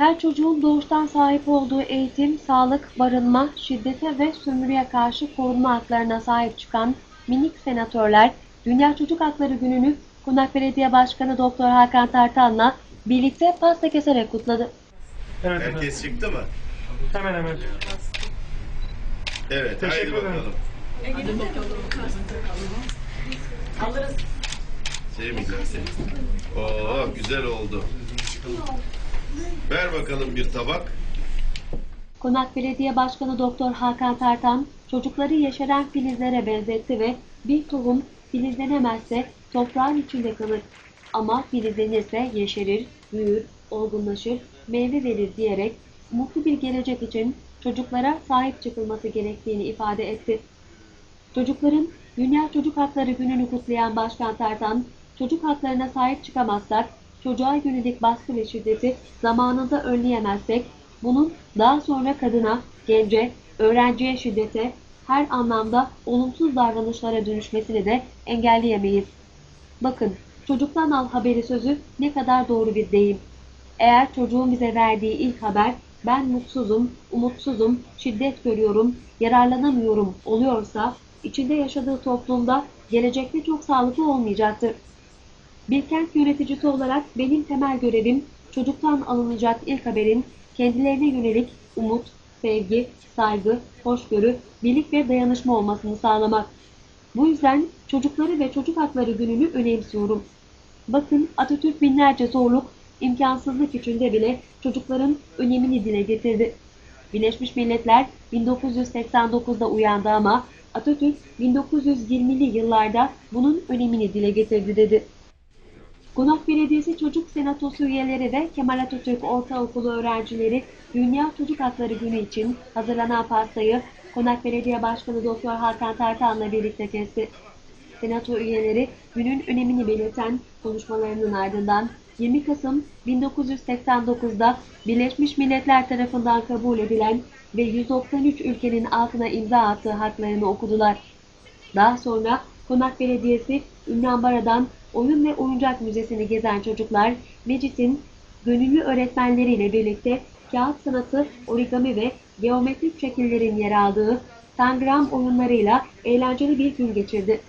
Her çocuğun doğuştan sahip olduğu eğitim, sağlık, barınma, şiddete ve sömürüye karşı korunma haklarına sahip çıkan minik senatörler Dünya Çocuk Hakları Günü'nü Konak Belediye Başkanı Doktor Hakan Tartan'la birlikte pasta keserek kutladı. Evet. Herkes çıktı mı? Hemen hemen. Evet, Teşekkür haydi ederim. bakalım. Sevmeyeceksin. Oo, güzel oldu. Ver bakalım bir tabak. Konak Belediye Başkanı Doktor Hakan Tartan çocukları yeşeren filizlere benzetti ve bir tohum filizlenemezse toprağın içinde kalır. Ama filizlenirse yeşerir, büyür, olgunlaşır, meyve verir diyerek mutlu bir gelecek için çocuklara sahip çıkılması gerektiğini ifade etti. Çocukların Dünya Çocuk Hakları Günü'nü kutlayan Başkan Tartan, çocuk haklarına sahip çıkamazsak, çocuğa yönelik baskı ve şiddeti zamanında önleyemezsek, bunun daha sonra kadına, gence, öğrenciye şiddete, her anlamda olumsuz davranışlara dönüşmesini de engelleyemeyiz. Bakın, çocuktan al haberi sözü ne kadar doğru bir deyim. Eğer çocuğun bize verdiği ilk haber ben mutsuzum, umutsuzum, şiddet görüyorum, yararlanamıyorum oluyorsa içinde yaşadığı toplumda gelecekte çok sağlıklı olmayacaktır. Bir kent yöneticisi olarak benim temel görevim çocuktan alınacak ilk haberin kendilerine yönelik umut, sevgi, saygı, hoşgörü, birlik ve dayanışma olmasını sağlamak. Bu yüzden çocukları ve çocuk hakları gününü önemsiyorum. Bakın Atatürk binlerce zorluk, imkansızlık içinde bile çocukların önemini dile getirdi. Birleşmiş Milletler 1989'da uyandı ama Atatürk 1920'li yıllarda bunun önemini dile getirdi dedi. Konak Belediyesi Çocuk Senatosu üyeleri ve Kemal Atatürk Ortaokulu öğrencileri Dünya Çocuk Hakları Günü için hazırlanan pastayı Konak Belediye Başkanı Doktor Hakan Tartan'la birlikte kesti. Senato üyeleri günün önemini belirten konuşmalarının ardından 20 Kasım 1989'da Birleşmiş Milletler tarafından kabul edilen ve 193 ülkenin altına imza attığı haklarını okudular. Daha sonra Konak Belediyesi Ünlü Bara'dan Oyun ve Oyuncak Müzesi'ni gezen çocuklar Mecit'in gönüllü öğretmenleriyle birlikte kağıt sanatı, origami ve geometrik şekillerin yer aldığı tangram oyunlarıyla eğlenceli bir gün geçirdi.